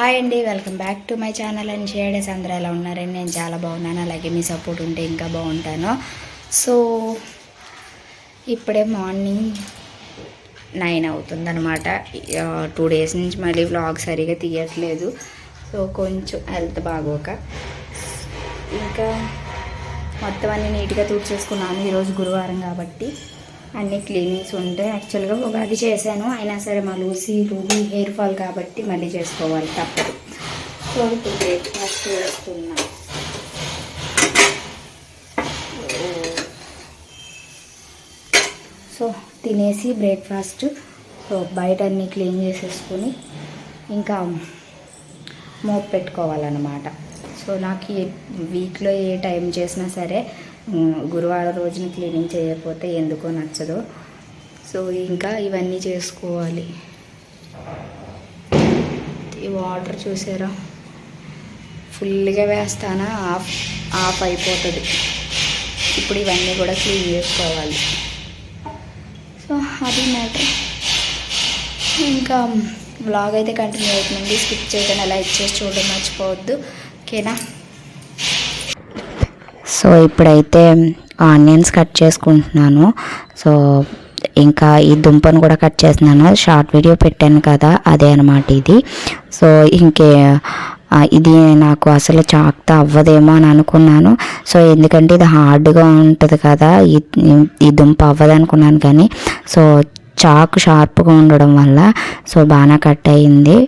Hi అండి welcome back to my channel and షేడేస్ అందరూ ఎలా ఉన్నారండి? నేను చాలా బాగున్నాను అలాగే మీ సపోర్ట్ ఉంటే ఇంకా బాగుంటాను. సో ఇప్పుడే మార్నింగ్ నైన్ అవుతుందనమాట టూ డేస్ నుంచి మళ్ళీ వ్లాగ్ సరిగా తీయట్లేదు. సో కొంచెం హెల్త్ బాగోక. ఇంకా మొత్తం అన్ని నీట్గా తుడిచేసుకున్నాను ఈరోజు గురువారం కాబట్టి. అన్ని క్లీనింగ్స్ ఉంటే యాక్చువల్గా ఉగాది చేశాను. అయినా సరే మా లూసీ రూబీ హెయిర్ ఫాల్ కాబట్టి మళ్ళీ చేసుకోవాలి తప్పదు. సో ఇప్పుడు బ్రేక్ఫాస్ట్ చేస్తున్నా సో తినేసి బ్రేక్ఫాస్ట్ సో బయట అన్ని క్లీన్ చేసేసుకొని ఇంకా మోప్ పెట్టుకోవాలన్నమాట. సో నాకు వీక్లో ఏ టైం చేసినా సరే గురువారం రోజున క్లీనింగ్ చేయకపోతే ఎందుకో నచ్చదు. సో ఇంకా ఇవన్నీ చేసుకోవాలి. ఈ వాటర్ చూసారా? ఫుల్గా వేస్తానా? ఆఫ్ ఆఫ్ అయిపోతుంది. ఇప్పుడు ఇవన్నీ కూడా క్లీన్ చేసుకోవాలి. సో అది మ్యాటర్. ఇంకా వ్లాగ్ అయితే కంటిన్యూ అవుతుంది. స్కిప్ చేయడం అలా ఇచ్చేసి చూడడం మర్చిపోవద్దు. ఓకేనా? సో ఇప్పుడైతే ఆనియన్స్ కట్ చేసుకుంటున్నాను. సో ఇంకా ఈ దుంపను కూడా కట్ చేస్తున్నాను. షార్ట్ వీడియో పెట్టాను కదా అదే అనమాట ఇది. సో ఇంకే ఇది నాకు అసలు చాక్తో అవ్వదేమో అని అనుకున్నాను. సో ఎందుకంటే ఇది హార్డ్గా ఉంటుంది కదా ఈ ఈ దుంప అవ్వదు అనుకున్నాను కానీ సో చాకు షార్ప్గా ఉండడం వల్ల సో బాగా కట్ అయింది.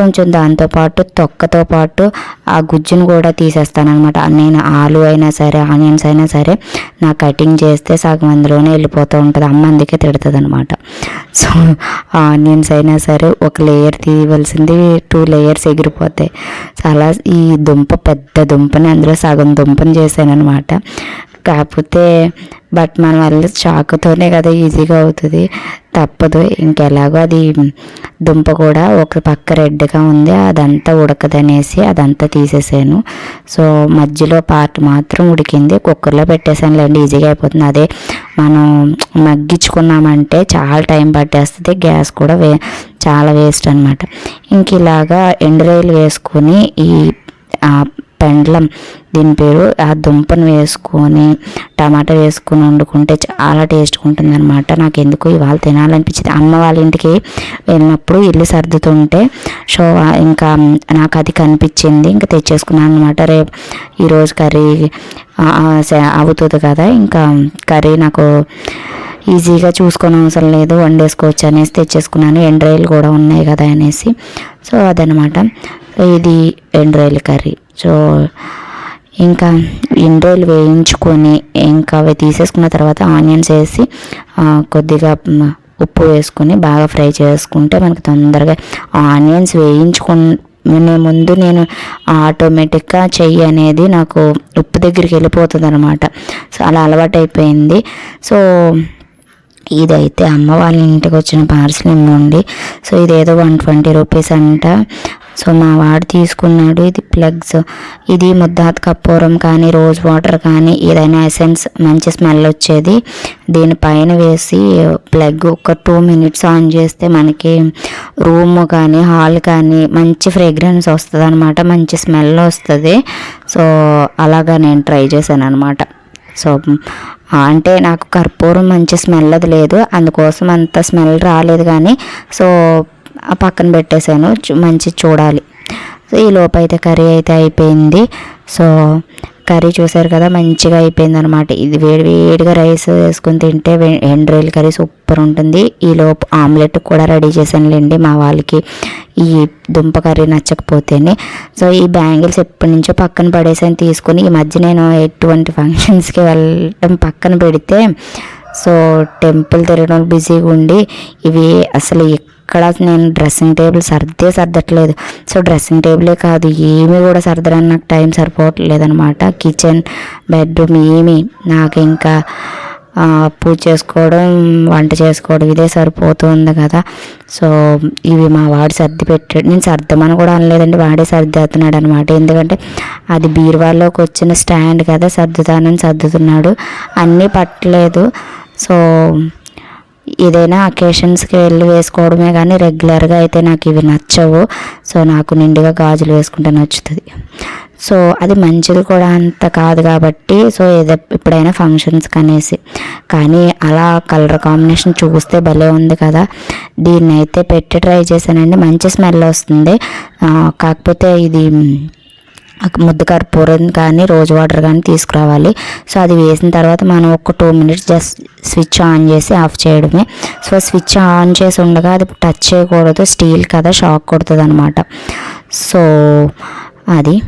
కొంచెం దాంతోపాటు తొక్కతో పాటు ఆ గుజ్జును కూడా తీసేస్తాను అనమాట నేను ఆలు అయినా సరే ఆనియన్స్ అయినా సరే నా కటింగ్ చేస్తే సగం అందులోనే వెళ్ళిపోతూ ఉంటుంది. అమ్మ అందుకే తిడుతుంది అనమాట సో ఆనియన్స్ అయినా సరే ఒక లేయర్ తీయవలసింది టూ లేయర్స్ ఎగిరిపోతాయి. అలా ఈ దుంప పెద్ద దుంపని అందులో సగం దుంపని చేశాను అనమాట కాకపోతే బట్ మన వల్ల చాకుతోనే కదా ఈజీగా అవుతుంది. తప్పదు. ఇంకెలాగో అది దుంప కూడా ఒక పక్క రెడ్గా ఉంది. అదంతా ఉడకదనేసి అదంతా తీసేసాను. సో మధ్యలో పార్ట్ మాత్రం ఉడికింది. కుక్కర్లో పెట్టేసానులేండి ఈజీగా అయిపోతుంది. అదే మనం మగ్గించుకున్నామంటే చాలా టైం పట్టేస్తుంది. గ్యాస్ కూడా వే చాలా వేస్ట్ అనమాట ఇంక ఇలాగా ఎండురాయిలు వేసుకొని ఈ పెండ్లం. దీని పేరు ఆ దుంపను వేసుకొని టమాటా వేసుకొని వండుకుంటే చాలా టేస్ట్గా ఉంటుంది అనమాట నాకు ఎందుకు ఇవాళ తినాలనిపించింది అమ్మ వాళ్ళ ఇంటికి వెళ్ళినప్పుడు ఇల్లు సర్దుతుంటే సో ఇంకా నాకు అది కనిపించింది. ఇంకా తెచ్చేసుకున్నాను అనమాట రేపు ఈరోజు కర్రీ అవుతుంది కదా. ఇంకా కర్రీ నాకు ఈజీగా చూసుకొని అవసరం లేదు. వండేసుకోవచ్చు అనేసి తెచ్చేసుకున్నాను. ఎండ్రాయిలు కూడా ఉన్నాయి కదా అనేసి. సో అదనమాట ఇది ఎండ్రాయిల్ కర్రీ. సో ఇంకా ఎండ్రాయిలు వేయించుకొని ఇంకా అవి తీసేసుకున్న తర్వాత ఆనియన్స్ వేసి కొద్దిగా ఉప్పు వేసుకొని బాగా ఫ్రై చేసుకుంటే మనకు తొందరగా ఆనియన్స్ వేయించుకునే ముందు నేను ఆటోమేటిక్గా చెయ్యి అనేది నాకు ఉప్పు దగ్గరికి వెళ్ళిపోతుంది అనమాట సో అలా అలవాటు అయిపోయింది సో ఇదైతే అమ్మ వాళ్ళ ఇంటికి వచ్చిన పార్సల్ ఇమ్మండి సో ఇదేదో వన్ ట్వంటీ రూపీస్ అంట. సో మా వాడు తీసుకున్నాడు ఇది ప్లగ్స్. ఇది ముద్దాత్ కర్పూరం కానీ రోజ్ వాటర్ కానీ ఏదైనా ఎసెన్స్ మంచి స్మెల్ వచ్చేది. దీనిపైన వేసి ప్లగ్ ఒక టూ మినిట్స్ ఆన్ చేస్తే మనకి రూమ్ కానీ హాల్ కానీ మంచి ఫ్రేగ్రెన్స్ వస్తుంది అనమాట మంచి స్మెల్ వస్తుంది. సో అలాగా నేను ట్రై చేశాను అనమాట సో అంటే నాకు కర్పూరం మంచి స్మెల్ అది లేదు. అందుకోసం అంత స్మెల్ రాలేదు కానీ సో పక్కన పెట్టేశాను. మంచి చూడాలి. సో ఈ లోపు అయితే కర్రీ అయితే అయిపోయింది. సో కర్రీ చూసారు కదా మంచిగా అయిపోయింది అనమాట ఇది వేడి వేడిగా రైస్ వేసుకుని తింటే వే- ఎండ్రాయిల్ కర్రీ సూపర్ ఉంటుంది. ఈ లోపు ఆమ్లెట్ కూడా రెడీ చేశానులేండి మా వాళ్ళకి. ఈ దుంప కర్రీ నచ్చకపోతేనే. సో ఈ బ్యాంగిల్స్ ఎప్పటి నుంచో పక్కన పడేసాను తీసుకుని ఈ మధ్య నేను ఎటువంటి ఫంక్షన్స్కి వెళ్ళడం పక్కన పెడితే సో టెంపుల్ తిరగడం బిజీగా ఉండి ఇవి అసలు ఎక్కడ నేను డ్రెస్సింగ్ టేబుల్ సర్దే సర్దట్లేదు. సో డ్రెస్సింగ్ టేబులే కాదు ఏమీ కూడా సర్దడానికి నాకు టైం సరిపోవట్లేదనమాట కిచెన్ బెడ్రూమ్ ఏమీ. నాకు ఇంకా పూజ చేసుకోవడం వంట చేసుకోవడం ఇదే సరిపోతుంది కదా. సో ఇవి మా వాడు సర్ది పెట్టాడు. నేను సర్దమని కూడా అనలేదండి వాడే సర్దేస్తున్నాడు అనమాట ఎందుకంటే అది బీరువాలోకి వచ్చిన స్టాండ్ కదా సర్దుతానని సర్దుతున్నాడు. అన్నీ పట్టలేదు. సో ఏదైనా అకేషన్స్కి వెళ్ళి వేసుకోవడమే కానీ రెగ్యులర్గా అయితే నాకు ఇవి నచ్చవు. సో నాకు నిండుగా గాజులు వేసుకుంటే నచ్చుతుంది. సో అది మంచిది కూడా అంత కాదు కాబట్టి సో ఏదో ఎప్పుడైనా ఫంక్షన్స్కి అనేసి కానీ అలా కలర్ కాంబినేషన్ చూస్తే భలే ఉంది కదా. దీన్ని అయితే పెట్టి ట్రై చేశానండి. మంచి స్మెల్ వస్తుంది. కాకపోతే ఇది ముద్ద కర్పూరం కానీ రోజ్ వాటర్ కానీ తీసుకురావాలి. సో అది వేసిన తర్వాత మనం ఒక two minutes just switch on చేసి ఆఫ్ చేయడమే. సో స్విచ్ ఆన్ చేసి ఉండగా అది టచ్ చేయకూడదు. స్టీల్ కదా షాక్ కొడుతుంది అనమాట సో అది.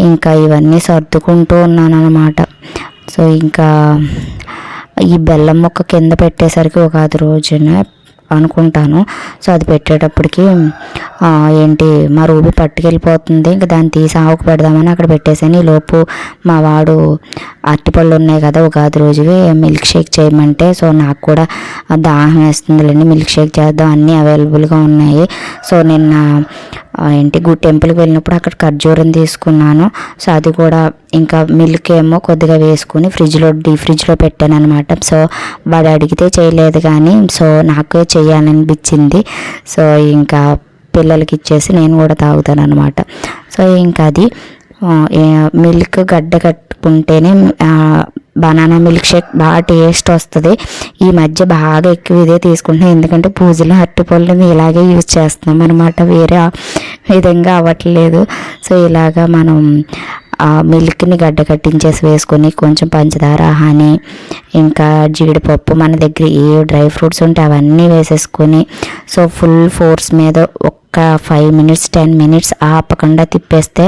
ఇంకా ఇవన్నీ సర్దుకుంటూ ఉన్నాను అనమాట సో ఇంకా ఈ బెల్లం మొక్క కింద పెట్టేసరికి ఒక అది రోజున అనుకుంటాను. సో అది పెట్టేటప్పటికి ఏంటి మా రూబీ పట్టుకెళ్ళిపోతుంది. ఇంకా దాన్ని తీసి ఆవుకు పెడదామని అక్కడ పెట్టేసాను ఈ లోపు మా వాడు అరటిపళ్ళు ఉన్నాయి కదా ఉగాది రోజువి మిల్క్ షేక్ చేయమంటే సో నాకు కూడా దాహం దాహం వేస్తుందిలేండి. మిల్క్ షేక్ చేద్దాం అన్నీ అవైలబుల్గా ఉన్నాయి. సో నిన్న ఏంటి గుడ్ టెంపుల్కి వెళ్ళినప్పుడు అక్కడ ఖర్జూరం తీసుకున్నాను. సో అది కూడా ఇంకా మిల్క్ ఏమో కొద్దిగా వేసుకుని ఫ్రిడ్జ్లో డీ ఫ్రిడ్జ్లో పెట్టాను అనమాట సో వాడు అడిగితే చేయలేదు కానీ సో నాకు చేయాలనిపించింది. సో ఇంకా పిల్లలకి ఇచ్చేసి నేను కూడా తాగుతాను అనమాట సో ఇంకా అది మిల్క్ గడ్డ కట్టుకుంటేనే బనానా మిల్క్ షేక్ బాగా టేస్ట్ వస్తుంది. ఈ మధ్య బాగా ఎక్కువ ఇదే తీసుకుంటున్నాం. ఎందుకంటే పూజలో అరటిపళ్ళు ఇలాగే యూజ్ చేస్తున్నాం అనమాట వేరే విధంగా అవ్వట్లేదు. సో ఇలాగా మనం మిల్క్ని గడ్డ కట్టించేసి వేసుకొని కొంచెం పంచదార హనీ ఇంకా జీడిపప్పు మన దగ్గర ఏ డ్రై ఫ్రూట్స్ ఉంటే అవన్నీ వేసేసుకొని సో ఫుల్ ఫోర్స్ మీద ఒక్క ఫైవ్ మినిట్స్ టెన్ మినిట్స్ ఆపకుండా తిప్పేస్తే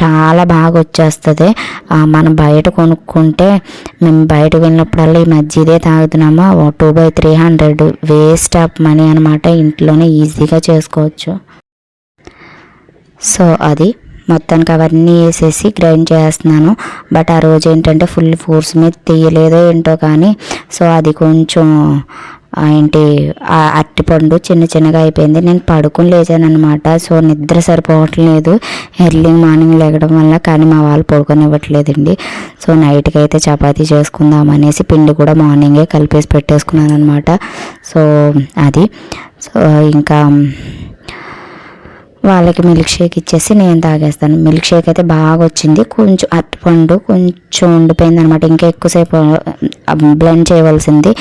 చాలా బాగా వచ్చేస్తుంది. మనం బయట కొనుక్కుంటే మేము బయట వెళ్ళినప్పుడల్లా ఈ మధ్య ఇదే తాగుతున్నామా. Two by three hundred waste of money అనమాట ఇంట్లోనే ఈజీగా చేసుకోవచ్చు. సో అది. మొత్తానికి అవన్నీ వేసేసి గ్రైండ్ చేస్తున్నాను. బట్ ఆ రోజు ఏంటంటే ఫుల్ ఫోర్స్ మీద తీయలేదో ఏంటో కానీ సో అది కొంచెం ఏంటి అరటిపండు చిన్న చిన్నగా అయిపోయింది. నేను పడుకుని లేచాను అనమాట సో నిద్ర సరిపోవట్లేదు ఎర్లీ మార్నింగ్ లేగడం వల్ల కానీ మా వాళ్ళు పడుకొని ఇవ్వట్లేదండి సో నైట్కి అయితే చపాతీ చేసుకుందాం అనేసి పిండి కూడా మార్నింగే కలిపేసి పెట్టేసుకున్నాను అనమాట సో అది. సో ఇంకా వాళ్ళకి మిల్క్ షేక్ ఇచ్చేసి నేను తాగేస్తాను. మిల్క్ షేక్ అయితే బాగా వచ్చింది కొంచెం అరటిపండు కొంచెం ఉండిపోయింది అనమాట ఇంకా ఎక్కువసేపు బ్లెండ్ చేయవలసింది.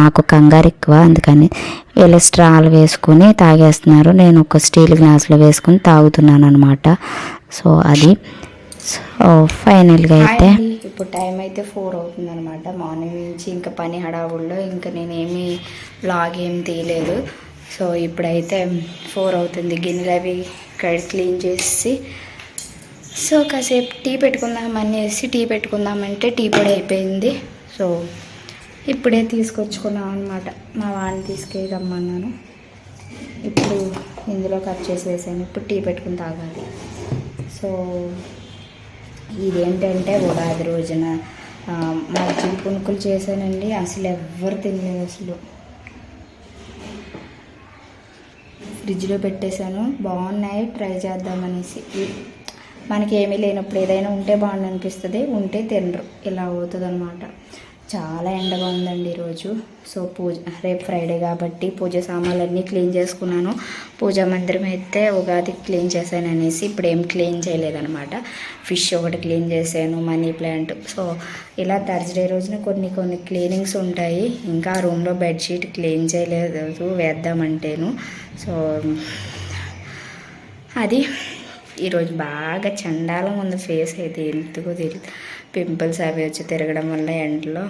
మాకు కంగారు ఎక్కువ. అందుకని వీళ్ళు స్ట్రాలు వేసుకుని తాగేస్తున్నారు. నేను ఒక స్టీల్ గ్లాస్లో వేసుకుని తాగుతున్నాను అనమాట సో అది. సో ఫైనల్గా అయితే ఇప్పుడు టైం అయితే ఫోర్ అవుతుంది అనమాట మార్నింగ్ నుంచి ఇంకా పని హడావుల్లో ఇంకా నేనేమి బ్లాగ్ ఏం తీయలేదు. సో ఇప్పుడైతే ఫోర్ అవుతుంది గిన్నెలు అవి కడి క్లీన్ చేసి సో కాసేపు టీ పెట్టుకుందాం అనేసి టీ పెట్టుకుందామంటే టీ పొడి అయిపోయింది. సో ఇప్పుడే తీసుకొచ్చుకున్నాం అనమాట మా వాడిని తీసుకెళ్ళమ్మన్నాను ఇప్పుడు ఇందులో కట్ చేసి వేసాను ఇప్పుడు టీ పెట్టుకుని తాగాలి. సో ఇదేంటంటే ఉగాది రోజున ఆ, మజ్జిగ పునుకులు చేశానండి. అసలు ఎవ్వరు తినలేదు అసలు. ఫ్రిడ్జ్లో పెట్టేశాను. బాగున్నాయి. ట్రై చేద్దామనేసి మనకి ఏమీ లేనప్పుడు ఏదైనా ఉంటే బాగుంది అనిపిస్తుంది ఉంటే తినరు. ఇలా అవుతుంది అనమాట చాలా ఎండగా ఉందండి ఈరోజు. సో పూజ రేపు ఫ్రైడే కాబట్టి పూజ సామాన్లన్నీ క్లీన్ చేసుకున్నాను. పూజా మందిరం అయితే ఉగాది క్లీన్ చేశాను అనేసి ఇప్పుడు ఏం క్లీన్ చేయలేదనమాట ఫిష్ ఒకటి క్లీన్ చేశాను మనీ ప్లాంట్. సో ఇలా థర్స్డే రోజున కొన్ని కొన్ని క్లీనింగ్స్ ఉంటాయి. ఇంకా రూమ్లో బెడ్షీట్ క్లీన్ చేయలేదు వేద్దామంటేను. సో అది. ఈరోజు బాగా చండాలం ఉంది ఫేస్ అయితే ఎందుకో తెలియదు పింపుల్స్ అవి వచ్చి తిరగడం వల్ల ఎండలో.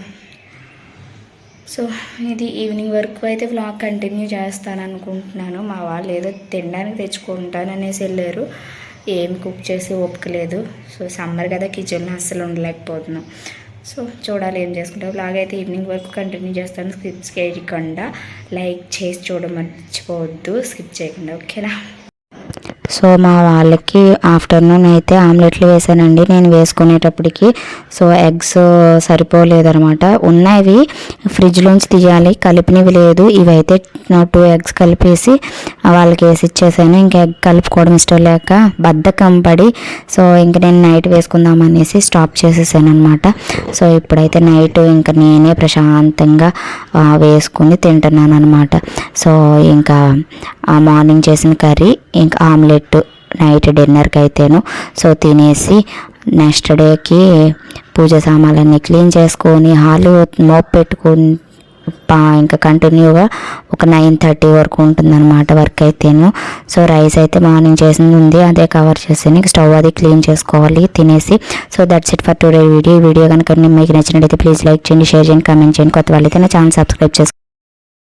సో ఇది ఈవినింగ్ వరకు అయితే వ్లాగ్ కంటిన్యూ చేస్తాను అనుకుంటున్నాను. మా వాళ్ళు ఏదో తినడానికి తెచ్చుకుంటాను అనేసి వెళ్ళారు. ఏం కుక్ చేసి ఓపికలేదు సో సమ్మర్ కదా కిచెన్లో అస్సలు ఉండలేకపోతున్నాం. సో చూడాలి ఏం చేసుకుంటాం వ్లాగ్ అయితే ఈవినింగ్ వరకు కంటిన్యూ చేస్తాను. స్కిప్ చేయకుండా లైక్ చేసి చూడమర్చిపోవద్దు. స్కిప్ చేయకుండా ఓకేనా? సో మా వాళ్ళకి ఆఫ్టర్నూన్ అయితే ఆమ్లెట్లు వేసానండి. నేను వేసుకునేటప్పటికి సో ఎగ్స్ సరిపోలేదనమాట ఉన్నవి ఫ్రిడ్జ్లోంచి తీయాలి కలిపినవి లేదు. ఇవైతే టూ ఎగ్స్ కలిపేసి వాళ్ళకి వేసి ఇచ్చేసాను. ఇంకా ఎగ్ కలుపుకోవడం ఇష్టం లేక బద్ధకం పడి సో ఇంక నేను నైట్ వేసుకుందాం అనేసి స్టాప్ చేసేసాను అనమాట సో ఇప్పుడైతే నైట్ ఇంకా నేనే ప్రశాంతంగా వేసుకుని తింటున్నాను అనమాట సో ఇంకా మార్నింగ్ చేసిన కర్రీ ఇంకా ఆమ్లెట్ నైట్ డిన్నర్కి అయితేను సో తినేసి నెక్స్ట్ డేకి పూజ సామాన్లన్నీ క్లీన్ చేసుకొని హాలు మోప్ పెట్టుకుని ఇంకా కంటిన్యూగా ఒక నైన్ థర్టీ వరకు ఉంటుందన్నమాట వర్క్ అయితేను సో రైస్ అయితే మార్నింగ్ చేసింది ఉంది అదే కవర్ చేసి స్టవ్ అది క్లీన్ చేసుకోవాలి తినేసి. So that's it for today video. ఈ వీడియో కనుక మీకు నచ్చినట్లయితే ప్లీజ్ లైక్ చేయండి షేర్ చేయండి కామెంట్ చేయండి. కొత్త వాళ్ళైతే నా ఛానల్ సబ్స్క్రైబ్ చేసుకోండి